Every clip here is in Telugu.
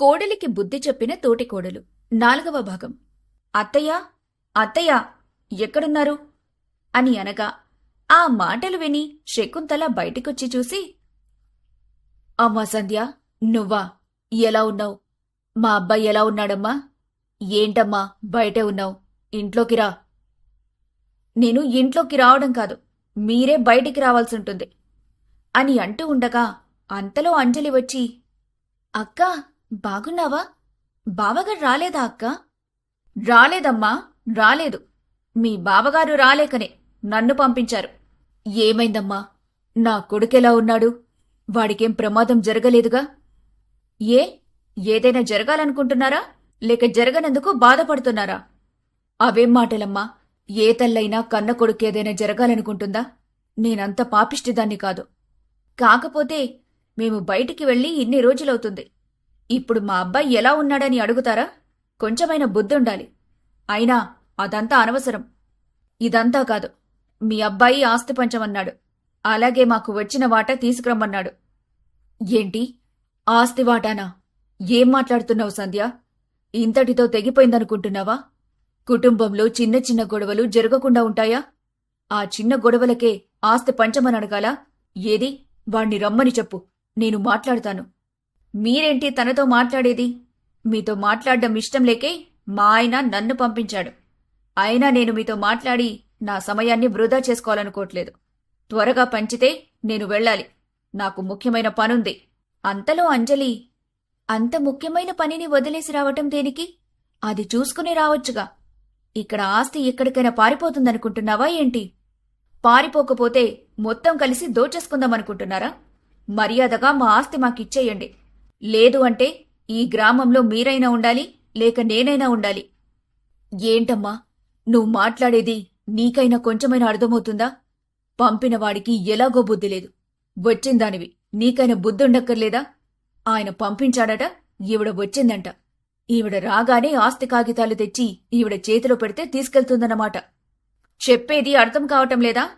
కోడలికి బుద్ధి చెప్పిన తోటి కోడలు. నాలుగవ భాగం. అత్తయ్య అత్తయ్య ఎక్కడున్నారు? అని అనగా ఆ మాటలు విని శకుంతల బయటికొచ్చి చూసి అమ్మా సంధ్య నువ్వా? ఎలా ఉన్నావు? మా అబ్బాయి ఎలా ఉన్నాడమ్మా? ఏంటమ్మా బయటే ఉన్నావు? ఇంట్లోకి రా. నేను ఇంట్లోకి రావడం కాదు మీరే బయటికి రావాల్సి ఉంటుంది. అని అంటూ ఉండగా అంతలో అంజలి వచ్చి అక్కా బాగున్నావా? బావగారు రాలేదా అక్క? రాలేదమ్మా రాలేదు. మీ బావగారు రాలేకనే నన్ను పంపించారు. ఏమైందమ్మా? నా కొడుకెలా ఉన్నాడు? వాడికేం ప్రమాదం జరగలేదుగా? ఏ? ఏదైనా జరగాలనుకుంటున్నారా? లేక జరగనందుకు బాధపడుతున్నారా? అవేం మాటలమ్మా. ఏ తల్లైనా కన్న కొడుకేదైనా జరగాలనుకుంటుందా? నేనంత పాపిష్టిదాన్ని కాదు. కాకపోతే మేము బయటికి వెళ్ళి ఇన్ని రోజులవుతుంది. ఇప్పుడు మా అబ్బాయి ఎలా ఉన్నాడని అడుగుతారా? కొంచెమైనా బుద్ధుండాలి. అయినా అదంతా అనవసరం. ఇదంతా కాదు. మీ అబ్బాయి ఆస్తి పంచమన్నాడు. అలాగే మాకు వచ్చిన వాటా తీసుకురమ్మన్నాడు. ఏంటి? ఆస్తి వాటానా? ఏం మాట్లాడుతున్నావు సంధ్య? ఇంతటితో తెగిపోయిందనుకుంటున్నావా? కుటుంబంలో చిన్న చిన్న గొడవలు జరగకుండా ఉంటాయా? ఆ చిన్న గొడవలకే ఆస్తి పంచమని అడగాల ఏది? వాణ్ణి రమ్మని చెప్పు. నేను మాట్లాడతాను. మీరేంటి తనతో మాట్లాడేది? మీతో మాట్లాడడం ఇష్టం లేకే మా ఆయన నన్ను పంపించాడు. అయినా నేను మీతో మాట్లాడి నా సమయాన్ని వృధా చేసుకోవాలనుకోవట్లేదు. త్వరగా పంచితే నేను వెళ్ళాలి. నాకు ముఖ్యమైన పనుంది. అంతలో అంజలి అంత ముఖ్యమైన పనిని వదిలేసి రావటం దేనికి? అది చూసుకుని రావచ్చుగా. ఇక్కడ ఆస్తి ఎక్కడికైనా పారిపోతుందనుకుంటున్నావా ఏంటి? పారిపోకపోతే మొత్తం కలిసి దోచేసుకుందామనుకుంటున్నారా? మర్యాదగా మా ఆస్తి మాకిచ్చేయండి. లేదు అంటే ఈ గ్రామంలో మీరైనా ఉండాలి లేక నేనైనా ఉండాలి. ఏంటమ్మా? నువ్వు మాట్లాడేది నీకైనా కొంచెమైనా అర్థమవుతుందా? పంపిన వాడికి ఎలాగో బుద్ధి లేదు. వచ్చిందానివి నీకైనా బుద్ధుండక్కర్లేదా? ఆయన పంపించాడట ఈవిడ వచ్చిందంట. ఈవిడ రాగానే ఆస్తి కాగితాలు తెచ్చి ఈవిడ చేతిలో పెడితే తీసుకెళ్తుందన్నమాట. చెప్పేది అర్థం కావటం లేదా?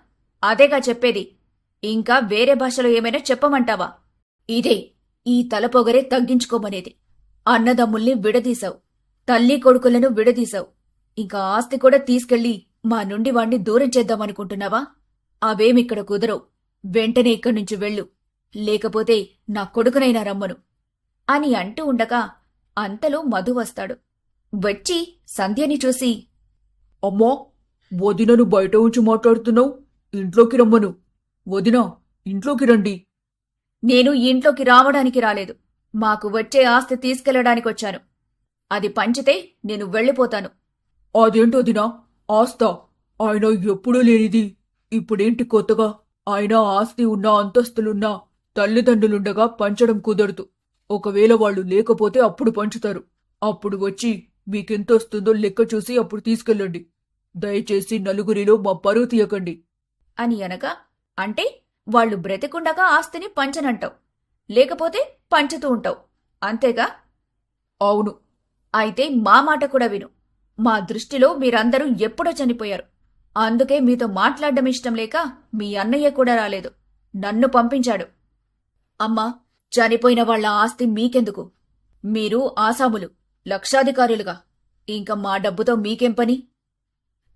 అదేగా చెప్పేది. ఇంకా వేరే భాషలో ఏమైనా చెప్పమంటావా? ఇదే ఈ తలపొగరే తగ్గించుకోమనేది. అన్నదమ్ముల్ని విడదీశావు. తల్లి కొడుకులను విడదీశావు. ఇంకా ఆస్తి కూడా తీసుకెళ్ళి మా నుండి వాణ్ణి దూరం చేద్దామనుకుంటున్నావా? అవేమిక్కడ కుదరవు. వెంటనే ఇక్కడి నుంచి వెళ్ళు. లేకపోతే నా కొడుకునైనా రమ్మను. అని అంటూ ఉండగా అంతలో మధు వస్తాడు. వచ్చి సంధ్యని చూసి అమ్మా వదినను బయట ఉంచి మాట్లాడుతున్నావు? ఇంట్లోకి రమ్మను. వదిన ఇంట్లోకి రండి. నేను ఇంట్లోకి రావడానికి రాలేదు. మాకు వచ్చే ఆస్తి తీసుకెళ్ళడానికి వచ్చాను అది పంచితే నేను వెళ్ళిపోతాను. అదేంటో వదినా ఆస్తా. ఆయన ఎప్పుడూ లేనిది. ఇప్పుడేంటి కొత్తగా? ఆయన ఆస్తి ఉన్నా అంతస్తులున్నా తల్లిదండ్రులుండగా పంచడం కుదరదు. ఒకవేళ వాళ్ళు లేకపోతే అప్పుడు పంచుతారు. అప్పుడు వచ్చి మీకెంతొస్తుందో లెక్క చూసి అప్పుడు తీసుకెళ్ళండి. దయచేసి నలుగురిలో మా పరువు తీయకండి. అని అనగా అంటే వాళ్ళు బ్రతికుండగా ఆస్తిని పంచనంటావు. లేకపోతే పంచుతూ ఉంటావు. అంతేగా? అవును. అయితే మా మాట కూడా విను. మా దృష్టిలో మీరందరూ ఎప్పుడో చనిపోయారు. అందుకే మీతో మాట్లాడడం ఇష్టం లేక మీ అన్నయ్య కూడా రాలేదు. నన్ను పంపించాడు. అమ్మా చనిపోయిన వాళ్ళ ఆస్తి మీకెందుకు? మీరు ఆసాములు లక్షాధికారులుగా. ఇంకా మా డబ్బుతో మీకేం పని?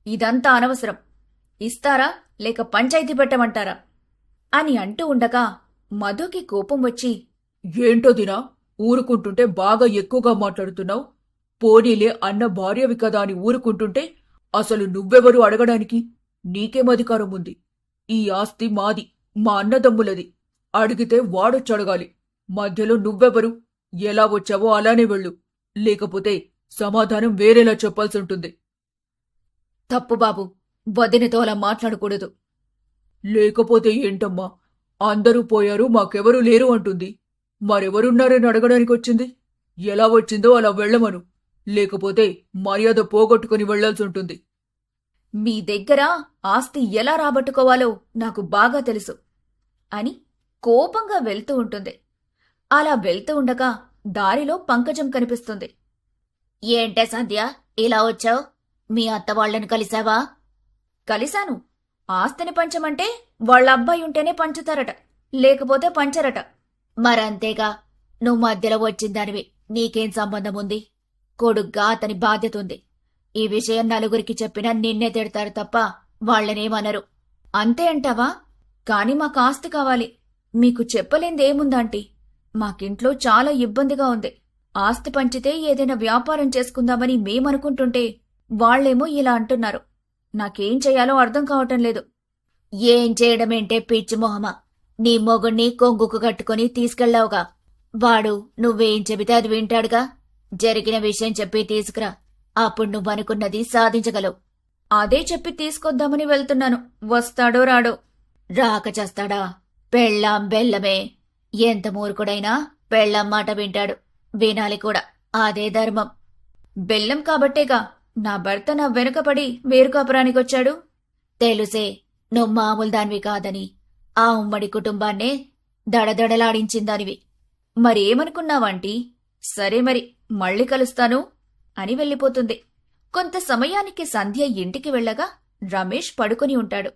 ఇదంతా అనవసరం. ఇస్తారా లేక పంచాయతీ పెట్టమంటారా? అని అంటూ ఉండగా మధుకి కోపం వచ్చి ఏంటో దినా ఊరుకుంటుంటే బాగా ఎక్కువగా మాట్లాడుతున్నావు. పోనీలే అన్న భార్యవి కదా అని ఊరుకుంటుంటే అసలు నువ్వెవరు అడగడానికి? నీకేం అధికారం ఉంది? ఈ ఆస్తి మాది మా అన్నదమ్ములది. అడిగితే వాడొచ్చి అడగాలి మధ్యలో నువ్వెవరు? ఎలా వచ్చావో అలానే వెళ్ళు. లేకపోతే సమాధానం వేరేలా చెప్పాల్సి ఉంటుంది తప్పు బాబు వదినతో అలా మాట్లాడకూడదు. లేకపోతే ఏంటమ్మా? అందరూ పోయారు మాకెవరూ లేరు అంటుంది. మరెవరున్నారని అడగడానికి వచ్చింది? ఎలా వచ్చిందో అలా వెళ్ళమను. లేకపోతే మర్యాద పోగొట్టుకుని వెళ్ళాల్సి ఉంటుంది. మీ దగ్గర ఆస్తి ఎలా రాబట్టుకోవాలో నాకు బాగా తెలుసు అని కోపంగా వెళ్తూ ఉంటుంది. అలా వెళ్తూ ఉండగా దారిలో పంకజం కనిపిస్తుంది. ఏంటే సంధ్య ఇలా వచ్చావు? మీ అత్త వాళ్ళని కలిశాను. ఆస్తిని పంచమంటే వాళ్ళ అబ్బాయి ఉంటేనే పంచుతారట లేకపోతే పంచరట. మరంతేగా నువ్వు మధ్యలో వచ్చిందానివి నీకేం సంబంధం ఉంది కొడుగ్గా అతని బాధ్యత ఉంది ఈ విషయం నలుగురికి చెప్పినా నిన్నే తిడతారు తప్ప వాళ్ళనేమనరు. అంతే అంటావా? కాని మాకు ఆస్తి కావాలి. మీకు చెప్పలేందేముందాంటీ? మాకింట్లో చాలా ఇబ్బందిగా ఉంది. ఆస్తి పంచితే ఏదైనా వ్యాపారం చేసుకుందామని మేమనుకుంటుంటే వాళ్ళేమో ఇలా అంటున్నారు. నాకేం చేయాలో అర్థం కావటం లేదు. ఏం చేయడమేంటే పిచ్చి మొహమా. నీ మొగుణ్ణి కొంగుకు కట్టుకొని తీసుకెళ్ళావుగా. వాడు నువ్వేం చెబితే అది వింటాడుగా. జరిగిన విషయం చెప్పి తీసుకురా. అప్పుడు నువ్వనుకున్నది సాధించగలవు. అదే చెప్పి తీసుకొద్దామని వెళ్తున్నాను. వస్తాడో రాడో. రాక చేస్తాడా? పెళ్ళాం బెల్లమే. ఎంత మూర్ఖుడైనా పెళ్ళాం మాట వింటాడు. వినాలి కూడా. అదే ధర్మం. బెల్లం కాబట్టేగా. నా భర్త నా వెనుకపడి వేరు కాపురానికొచ్చాడు. తెలుసే నువ్వు మామూలు దానివి కాదని. ఆ ఉమ్మడి కుటుంబాన్నే దడదడలాడించిందానివి. మరేమనుకున్నావంటీ? సరే మరి మళ్ళీ కలుస్తాను అని వెళ్ళిపోతుంది. కొంత సమయానికి సంధ్య ఇంటికి వెళ్ళగా రమేష్ పడుకొని ఉంటాడు.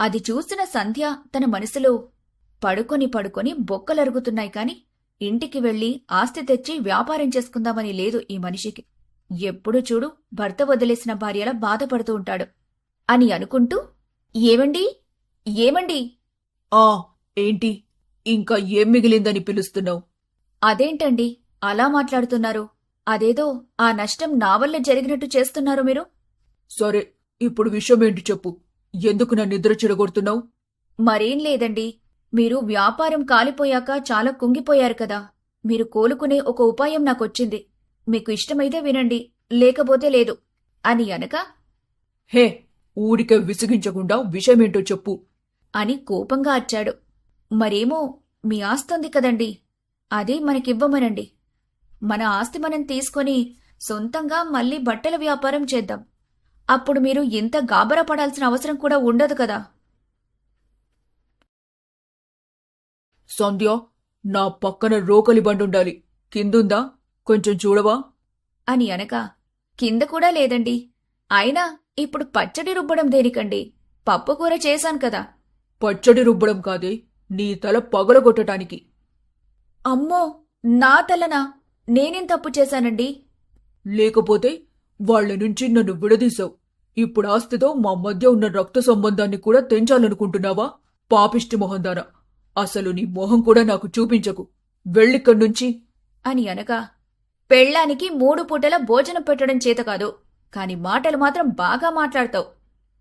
అది చూసిన సంధ్య తన మనసులో పడుకొని పడుకొని బొక్కలరుగుతున్నాయి కాని ఇంటికి వెళ్ళి ఆస్తి తెచ్చి వ్యాపారం చేసుకుందామని లేదు ఈ మనిషికి. ఎప్పుడు చూడు భర్త వదిలేసిన భార్యలా బాధపడుతూ ఉంటాడు. అని అనుకుంటూ ఏమండి? ఏమండి? ఆ ఏంటి? ఇంకా ఏం మిగిలిందని పిలుస్తున్నావు? అదేంటండి? అలా మాట్లాడుతున్నారు. అదేదో ఆ నష్టం నా వల్ల జరిగినట్టు చేస్తున్నారు మీరు. సరే ఇప్పుడు విషయం ఏంటి చెప్పు? ఎందుకు నా నిద్ర చెడగొడుతున్నావు? మరేం లేదండి. మీరు వ్యాపారం కాలిపోయాక చాలా కుంగిపోయారు కదా. మీరు కోలుకునే ఒక ఉపాయం నాకొచ్చింది. మీకు ఇష్టమైతే వినండి లేకపోతే లేదు. అని అనక హే ఊరికే విసిగించకుండా విషయమేంటో చెప్పు. అని కోపంగా అచ్చాడు మరేమో మీ ఆస్తుంది కదండి అది మనకివ్వమనండి. మన ఆస్తి మనం తీసుకొని సొంతంగా మళ్ళీ బట్టల వ్యాపారం చేద్దాం. అప్పుడు మీరు ఇంత గాబరా పడాల్సిన అవసరం కూడా ఉండదు కదా. సంధ్య నా పక్కన రోకలి బండుండాలి. కిందుందా? కొంచెం చూడవా? అని అనక కింద కూడా లేదండి. అయినా ఇప్పుడు పచ్చడి రుబ్బడం దేనికండి? పప్పు కూర చేశాను కదా. పచ్చడి రుబ్బడం కాదే నీ తల పగలగొట్టటానికి. అమ్మో నా తలనా? నేనేం తప్పు చేశానండి? లేకపోతే వాళ్ళ నుంచి నన్ను విడదీశావు. ఇప్పుడు ఆస్తితో మా మధ్య ఉన్న రక్త సంబంధాన్ని కూడా తెంచాలనుకుంటున్నావా? పాపిష్టి మొహందానా. అసలు నీ మొహం కూడా నాకు చూపించకు. వెళ్ళిక్కడి నుంచి అని అనగా పెళ్ళానికి మూడు పూటల భోజనం పెట్టడం చేత కాదు. కాని మాటలు మాత్రం బాగా మాట్లాడతావు.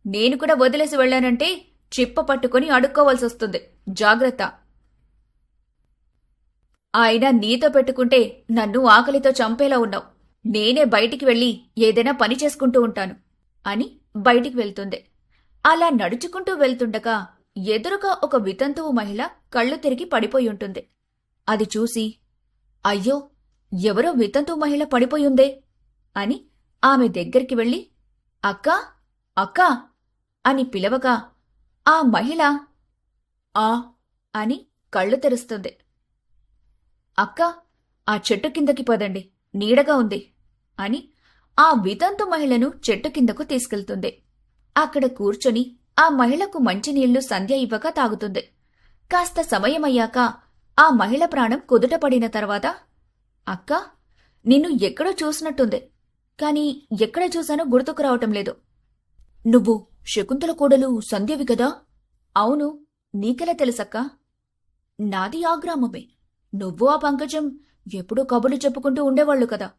నేను కూడా వదిలేసి వెళ్ళానంటే చిప్ప పట్టుకొని అడుక్కోవాల్సి వస్తుంది. జాగ్రత్త. ఆయన నీతో పెట్టుకుంటే నన్ను ఆకలితో చంపేలా ఉన్నావు. నేనే బయటికి వెళ్ళి ఏదైనా పని చేసుకుంటూ ఉంటాను అని బయటికి వెళ్తుంది. అలా నడుచుకుంటూ వెళ్తుండగా ఎదురుగా ఒక వితంతువు మహిళ కళ్ళు తిరిగి పడిపోయి ఉంటుంది. అది చూసి అయ్యో ఎవరో వితంతు మహిళ పడిపోయుందే అని ఆమె దగ్గరికి వెళ్ళి అక్కా అక్కా అని పిలవగా ఆ మహిళ ఆ అని కళ్ళు తెరుస్తుంది. అక్క ఆ చెట్టు కిందకి పదండి నీడగా ఉంది అని ఆ వితంతు మహిళను చెట్టు కిందకు తీసుకెళ్తుంది. అక్కడ కూర్చొని ఆ మహిళకు మంచినీళ్ళు సంధ్య ఇవ్వక తాగుతుంది. కాస్త సమయమయ్యాక ఆ మహిళ ప్రాణం కుదుటపడిన తర్వాత అక్క నిన్ను ఎక్కడో చూసినట్టుంది కాని ఎక్కడ చూశానో గుర్తుకు రావటం లేదు. నువ్వు శకుంతల కోడలు సంధ్యవి కదా? అవును నీకెలా తెలుసక్కా? నాది ఆ గ్రామమే. నువ్వు ఆ పంకజం ఎప్పుడూ కబుర్లు చెప్పుకుంటూ ఉండేవాళ్ళు కదా.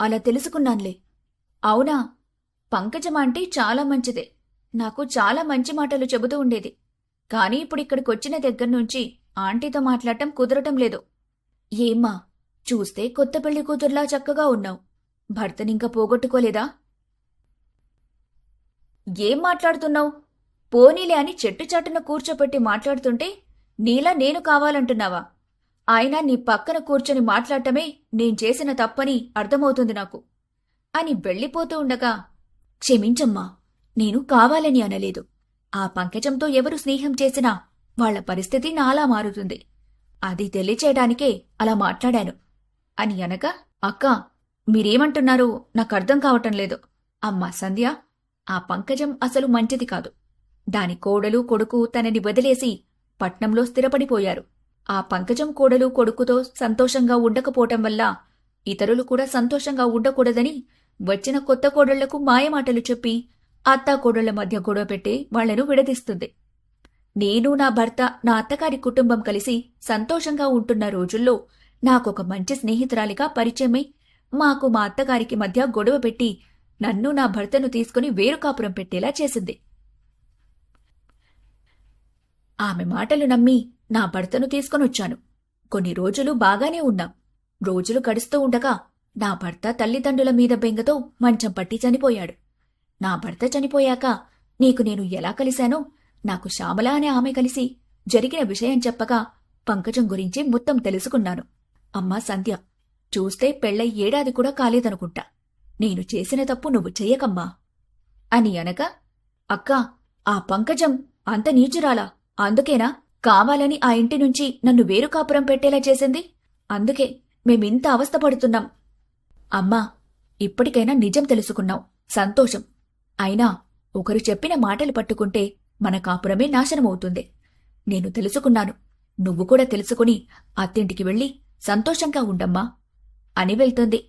అలా తెలుసుకున్నాన్లే. అవునా పంకజం అంటే చాలా మంచిదే. నాకు చాలా మంచి మాటలు చెబుతూ ఉండేది. కానీ ఇప్పుడు ఇక్కడికొచ్చిన దగ్గర నుంచి ఆంటీతో మాట్లాడటం కుదరటం లేదు. ఏమ్మా చూస్తే కొత్త పెళ్ళి కూతుర్లా చక్కగా ఉన్నావు. భర్తనింక పోగొట్టుకోలేదా? ఏం మాట్లాడుతున్నావు? పోనీలే అని చెట్టు చాటున కూర్చోపెట్టి మాట్లాడుతుంటే నీలా నేను కావాలంటున్నావా? ఆయన నీ పక్కన కూర్చొని మాట్లాడటమే నేను చేసిన తప్పని అర్థమవుతుంది నాకు. అని వెళ్ళిపోతూ ఉండగా క్షమించమ్మా నేను కావాలని అనలేదు. ఆ పంకజంతో ఎవరు స్నేహం చేసినా వాళ్ళ పరిస్థితి నాలా మారుతుంది. అది తెలియచేయడానికే అలా మాట్లాడాను. అని అనగా అక్క మీరేమంటున్నారో నాకు అర్థం కావటం లేదు. అమ్మా సంధ్య ఆ పంకజం అసలు మంచిది కాదు. దాని కోడలు కొడుకు తనని వదిలేసి పట్నంలో స్థిరపడిపోయారు. ఆ పంకజం కోడలు కొడుకుతో సంతోషంగా ఉండకపోవటం వల్ల ఇతరులు కూడా సంతోషంగా ఉండకూడదని వచ్చిన కొత్త కోడళ్ళకు మాయమాటలు చెప్పి అత్తా కోడళ్ళ మధ్య గొడవ పెట్టి వాళ్ళను విడదీస్తుంది. నేను నా భర్త నా అత్తగారి కుటుంబం కలిసి సంతోషంగా ఉంటున్న రోజుల్లో నాకొక మంచి స్నేహితురాలిగా పరిచయమై మాకు మా అత్తగారికి మధ్య గొడవ పెట్టి నన్ను నా భర్తను తీసుకుని వేరు కాపురం పెట్టేలా చేసింది. ఆమె మాటలు నమ్మి నా భర్తను తీసుకొనొచ్చాను కొన్ని రోజులు బాగానే ఉన్నాం. రోజులు గడుస్తూ ఉండగా నా భర్త తల్లిదండ్రుల మీద బెంగతో మంచం పట్టి చనిపోయాడు. నా భర్త చనిపోయాక నీకు నేను ఎలా కలిశానో నాకు శ్యామల అనే ఆమె కలిసి జరిగిన విషయం చెప్పగా పంకజం గురించి మొత్తం తెలుసుకున్నాను. అమ్మా సంధ్య చూస్తే పెళ్ళై ఏడాది కూడా కాలేదనుకుంటా. నేను చేసిన తప్పు నువ్వు చెయ్యకమ్మా. అని అనగా అక్కా ఆ పంకజం అంత నీచురాలా? అందుకేనా? కావాలని ఆ ఇంటి నుంచి నన్ను వేరు కాపురం పెట్టేలా చేసింది? అందుకే మేమింత అవస్థపడుతున్నాం. అమ్మా ఇప్పటికైనా నిజం తెలుసుకున్నాం సంతోషం. అయినా ఒకరు చెప్పిన మాటలు పట్టుకుంటే మన కాపురమే నాశనమవుతుంది. నేను తెలుసుకున్నాను. నువ్వు కూడా తెలుసుకుని అత్తింటికి వెళ్ళి సంతోషంగా ఉండమ్మా అని వెళ్తుంది.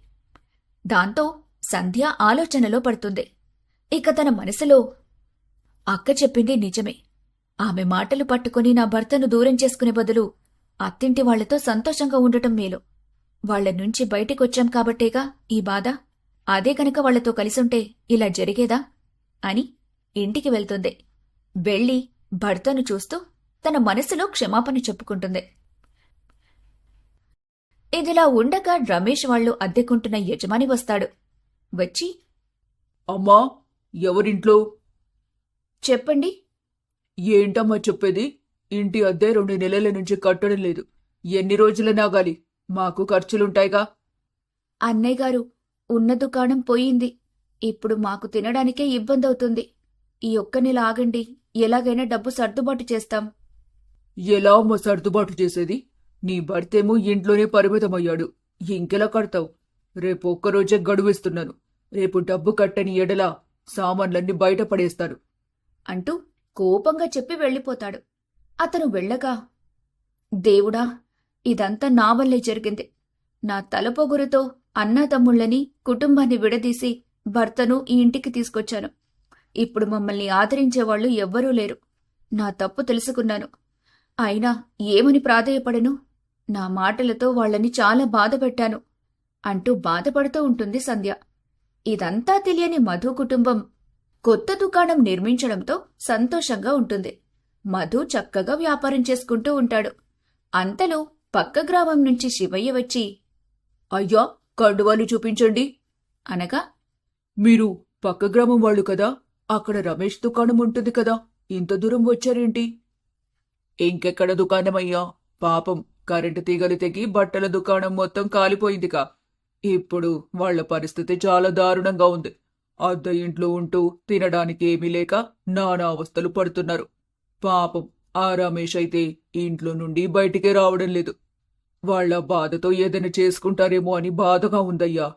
దాంతో సంధ్య ఆలోచనలో పడుతుంది. ఇక తన మనసులో అక్క చెప్పింది నిజమే. ఆమె మాటలు పట్టుకుని నా భర్తను దూరం చేసుకునే బదులు అత్తింటి వాళ్ళతో సంతోషంగా ఉండటం మేలు. వాళ్ళ నుంచి బయటికొచ్చాం కాబట్టేగా ఈ బాధ అదే కనుక వాళ్ళతో కలిసుంటే ఇలా జరిగేదా అని ఇంటికి వెళ్తుంది. వెళ్ళి భర్తను చూస్తూ తన మనసులో క్షమాపణ చెప్పుకుంటుంది. ఇదిలా ఉండగా రమేష్ వాళ్ళు అద్దెకుంటున్న యజమాని వస్తాడు. వచ్చి అమ్మా ఎవరింట్లో? చెప్పండి. ఏంటమ్మా చెప్పేది? ఇంటి అద్దె రెండు నెలల నుంచి కట్టడం లేదు. ఎన్ని రోజుల నాగాలి? మాకు ఖర్చులుంటాయిగా. అన్నయ్య గారు ఉన్న దుకాణం పోయింది. ఇప్పుడు మాకు తినడానికే ఇబ్బంది అవుతుంది ఈ ఒక్క నెల ఆగండి. ఎలాగైనా డబ్బు సర్దుబాటు చేస్తాం. ఎలా అమ్మ సర్దుబాటు చేసేది? నీ భర్తేమో ఇంట్లోనే పరిమితమయ్యాడు. ఇంకెలా కడతావు? రేపు ఒక్కరోజే గడువిస్తున్నాను. రేపు డబ్బు కట్టని ఎడల సామాన్లన్నీ బయట పడేస్తాను. అంటూ కోపంగా చెప్పి వెళ్ళిపోతాడు. అతను వెళ్ళగా దేవుడా ఇదంతా నా వల్లే జరిగింది. నా తలపొగురుతో అన్నాతమ్ముళ్ళని కుటుంబాన్ని విడదీసి భర్తను ఈ ఇంటికి తీసుకొచ్చాను. ఇప్పుడు మమ్మల్ని ఆదరించేవాళ్ళు ఎవ్వరూ లేరు. నా తప్పు తెలుసుకున్నాను. అయినా ఏమని ప్రాధేయపడను? నా మాటలతో వాళ్ళని చాలా బాధపెట్టాను అంటూ బాధపడుతూ ఉంటుంది సంధ్య. ఇదంతా తెలియని మధు కుటుంబం కొత్త దుకాణం నిర్మించడంతో సంతోషంగా ఉంటుంది. మధు చక్కగా వ్యాపారం చేసుకుంటూ ఉంటాడు. అంతలో పక్క గ్రామం నుంచి శివయ్య వచ్చి అయ్యా కండువాలు చూపించండి అనగా మీరు పక్క గ్రామం వాళ్ళు కదా అక్కడ రమేష్ దుకాణం ఉంటుంది కదా ఇంత దూరం వచ్చారేంటి? ఇంకెక్కడ దుకాణమయ్యా? పాపం కరెంటు తీగలు తెగి బట్టల దుకాణం మొత్తం కాలిపోయిందిగా ఇప్పుడు వాళ్ళ పరిస్థితి చాలా దారుణంగా ఉంది. అద్దె ఇంట్లో ఉంటూ తినడానికి ఏమీ లేక నానా అవస్థలు పడుతున్నారు. పాపం ఆ రమేష్ అయితే ఇంట్లో నుండి బయటికే రావడం లేదు. వాళ్ళ బాధతో ఏదైనా చేసుకుంటారేమో అని బాధగా ఉందయ్యా.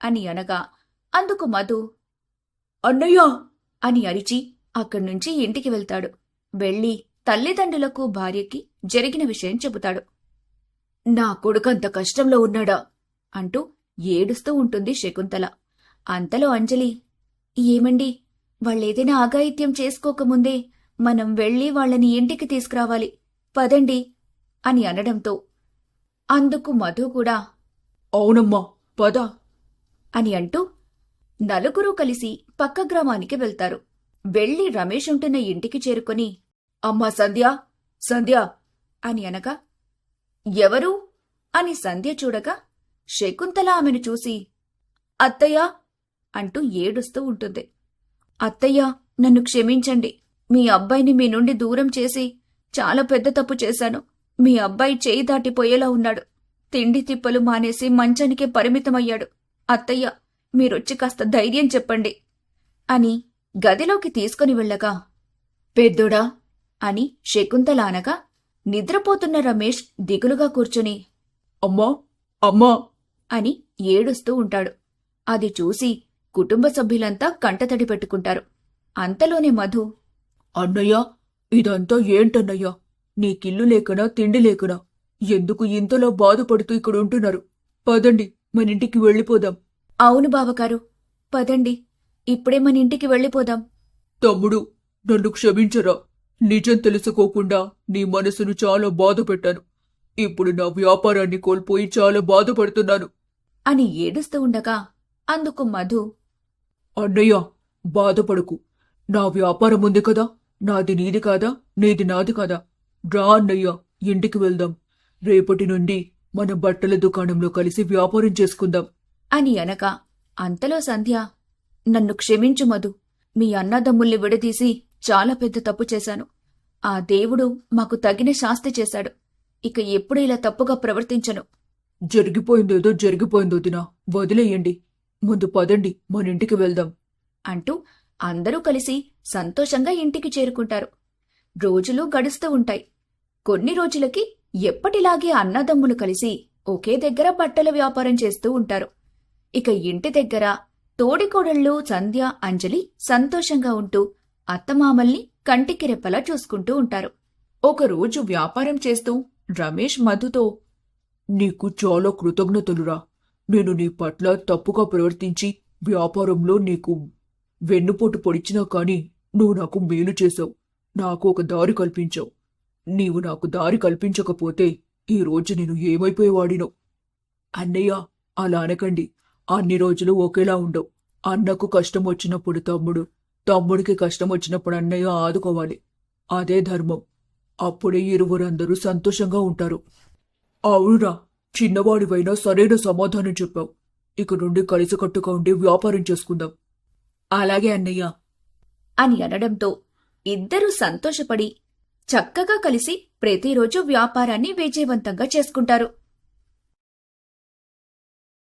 అని అనగా అందుకు మధు. అన్నయ్యా! అని అరిచి అక్కడి నుంచి ఇంటికి వెళ్తాడు. వెళ్ళి తల్లిదండ్రులకు భార్యకి జరిగిన విషయం చెబుతాడు. నా కొడుకంత కష్టంలో ఉన్నాడా? అంటూ ఏడుస్తూ ఉంటుంది శకుంతల. అంతలో అంజలి ఏమండి? వాళ్ళేదైనా ఆగాయిత్యం చేసుకోకముందే మనం వెళ్ళి వాళ్ళని ఇంటికి తీసుకురావాలి. పదండి అని అనడంతో. అందుకు మధు కూడా అవునమ్మా పద. అని అంటూ నలుగురూ కలిసి పక్క గ్రామానికి వెళ్తారు. వెళ్ళి రమేష్ ఉంటున్న ఇంటికి చేరుకొని అమ్మా సంధ్య సంధ్య అని అనగా ఎవరు? అని సంధ్య చూడగా శకుంతల ఆమెను చూసి అత్తయ్యా అంటూ ఏడుస్తూ ఉంటుంది. అత్తయ్య నన్ను క్షమించండి. మీ అబ్బాయిని మీ నుండి దూరం చేసి చాలా పెద్ద తప్పు చేశాను. మీ అబ్బాయి చేయి దాటిపోయేలా ఉన్నాడు. తిండి తిప్పలు మానేసి మంచానికే పరిమితమయ్యాడు. అత్తయ్య మీరొచ్చి కాస్త ధైర్యం చెప్పండి అని గదిలోకి తీసుకుని వెళ్ళగా పెద్దోడా అని శకుంతల అనగా నిద్రపోతున్న రమేష్ దిగులుగా కూర్చుని అమ్మా అమ్మా! అని ఏడుస్తూ ఉంటాడు. అది చూసి కుటుంబ సభ్యులంతా కంటతడి పెట్టుకుంటారు. అంతలోనే మధు అన్నయ్య ఇదంతా ఏంటన్నయ్యా? నీకిల్లు లేకనా తిండి లేకనా? ఎందుకు ఇంతలో బాధపడుతూ ఇక్కడ ఉంటున్నారు? పదండి మన ఇంటికి వెళ్ళిపోదాం. అవును బావగారు పదండి. ఇప్పుడే మన ఇంటికి వెళ్ళిపోదాం. తమ్ముడు నన్ను క్షమించరా? నిజం తెలుసుకోకుండా నీ మనసును చాలా బాధ పెట్టాను. ఇప్పుడు నా వ్యాపారాన్ని కోల్పోయి చాలా బాధపడుతున్నాను అని ఏడుస్తూ ఉండగా అందుకు మధు అన్నయ్య బాధపడకు. నా వ్యాపారం ఉంది కదా. నాది నీది కాదా? నీది నాది కాదా? రా అన్నయ్య ఇంటికి వెళ్దాం. రేపటి నుండి మన బట్టల దుకాణంలో కలిసి వ్యాపారం చేసుకుందాం. అని అనగా అంతలో సంధ్య నన్ను క్షమించు మధు. మీ అన్నదమ్ముల్ని విడదీసి చాలా పెద్ద తప్పు చేశాను. ఆ దేవుడు మాకు తగిన శాస్తి చేశాడు. ఇక ఎప్పుడు ఇలా తప్పుగా ప్రవర్తించను? జరిగిపోయిందేదో జరిగిపోయిందో దినా వదిలేయండి. ముందు పదండి. మన ఇంటికి వెళ్దాం. అంటూ అందరూ కలిసి సంతోషంగా ఇంటికి చేరుకుంటారు. రోజులు గడుస్తూ ఉంటాయి. కొన్ని రోజులకి ఎప్పటిలాగే అన్నదమ్ములు కలిసి ఒకే దగ్గర బట్టల వ్యాపారం చేస్తూ ఉంటారు. ఇక ఇంటి దగ్గర తోడికోడళ్ళు సంధ్య అంజలి సంతోషంగా ఉంటూ అత్తమామల్ని కంటికి రెప్పలా చూసుకుంటూ ఉంటారు. ఒకరోజు వ్యాపారం చేస్తూ రమేష్ మధుతో నీకు చాలా కృతజ్ఞతలురా. నేను నీ పట్ల తప్పుగా ప్రవర్తించి వ్యాపారంలో నీకు వెన్నుపోటు పొడిచినా కాని నువ్వు నాకు మేలు చేశావు. నాకు ఒక దారి కల్పించావు. నీవు నాకు దారి కల్పించకపోతే ఈ రోజు నేను ఏమైపోయేవాడినో అన్నయ్య అలా అనకండి. అన్ని రోజులు ఒకేలా ఉండవు. అన్నకు కష్టం వచ్చినప్పుడు తమ్ముడు తమ్ముడికి కష్టం వచ్చినప్పుడు అన్నయ్య ఆదుకోవాలి. అదే ధర్మం. అప్పుడే ఇరువురందరూ సంతోషంగా ఉంటారు. అవునురా చిన్నవాడివైనా సరైన సమాధానం చెప్పావు. ఇక నుండి కలిసికట్టుగా ఉండి వ్యాపారం చేసుకుందాం. అలాగే అన్నయ్య. అని అనడంతో ఇద్దరూ సంతోషపడి చక్కగా కలిసి ప్రతిరోజు వ్యాపారాన్ని విజయవంతంగా చేసుకుంటారు.